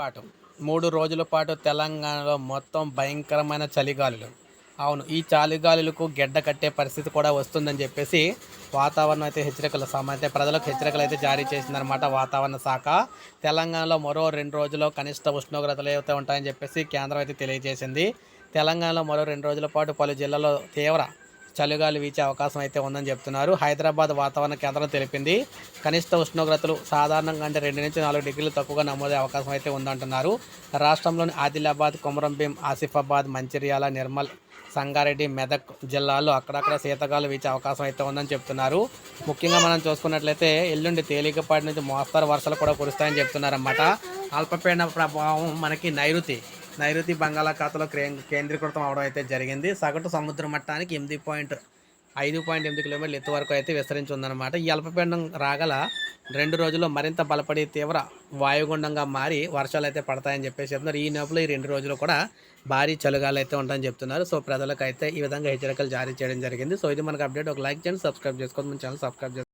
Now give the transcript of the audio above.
పాటు మూడు రోజుల పాటు తెలంగాణలో మొత్తం భయంకరమైన చలిగాలులు. అవును ఈ చలిగాలులకు గెడ్డ కట్టే పరిస్థితి కూడా వస్తుందని చెప్పేసి వాతావరణం అయితే హెచ్చరికలు సామాన్య ప్రజలకు హెచ్చరికలు అయితే జారీ చేసిందనమాట వాతావరణ శాఖ. తెలంగాణలో మరో రెండు రోజుల్లో కనిష్ట ఉష్ణోగ్రతలు అయితే ఉంటాయని చెప్పేసి కేంద్రం అయితే తెలియజేసింది. తెలంగాణలో మరో రెండు రోజుల పాటు పలు జిల్లాల్లో తీవ్ర చలిగాలు వీచే అవకాశం అయితే ఉందని చెప్తున్నారు. హైదరాబాద్ వాతావరణ కేంద్రం తెలిపింది. కనిష్ట ఉష్ణోగ్రతలు సాధారణంగా అంటే రెండు నుంచి నాలుగు డిగ్రీలు తక్కువగా నమోదే అవకాశం అయితే ఉందంటున్నారు. రాష్ట్రంలోని ఆదిలాబాద్ కొమరంభీం ఆసిఫాబాద్ మంచిర్యాల నిర్మల్ సంగారెడ్డి మెదక్ జిల్లాల్లో అక్కడక్కడ శీతగాలు వీచే అవకాశం అయితే ఉందని చెప్తున్నారు. ముఖ్యంగా మనం చూసుకున్నట్లయితే ఎల్లుండి తేలికపాటి నుంచి మోస్తారు వర్షాలు కూడా కురుస్తాయని చెప్తున్నారన్నమాట. అల్పపీడన ప్రభావం మనకి నైరుతి నైరుతి బంగాళాఖాతంలో క్రే కేంద్రీకృతం అవడం అయితే జరిగింది. సగటు సముద్ర మట్టానికి ఎనిమిది పాయింట్ ఐదు పాయింట్ ఎనిమిది కిలోమీటర్ల ఎత్తు వరకు అయితే విస్తరించి ఉందన్నమాట. ఈ అల్పపీండం రాగల రెండు రోజుల్లో మరింత బలపడి తీవ్ర వాయుగుండంగా మారి వర్షాలు అయితే పడతాయని చెప్పేసి చెప్తున్నారు. ఈ నెలలో ఈ రెండు రోజులు కూడా భారీ చలిగాలు అయితే ఉంటాయని చెప్తున్నారు. సో ప్రజలకు అయితే ఈ విధంగా హెచ్చరికలు జారీ చేయడం జరిగింది. సో ఇది మనకు అప్డేట్. ఒక లైక్ చేయండి సబ్స్క్రైబ్ చేసుకోండి. మన ఛానల్ సబ్స్క్రైబ్ చేసుకోండి.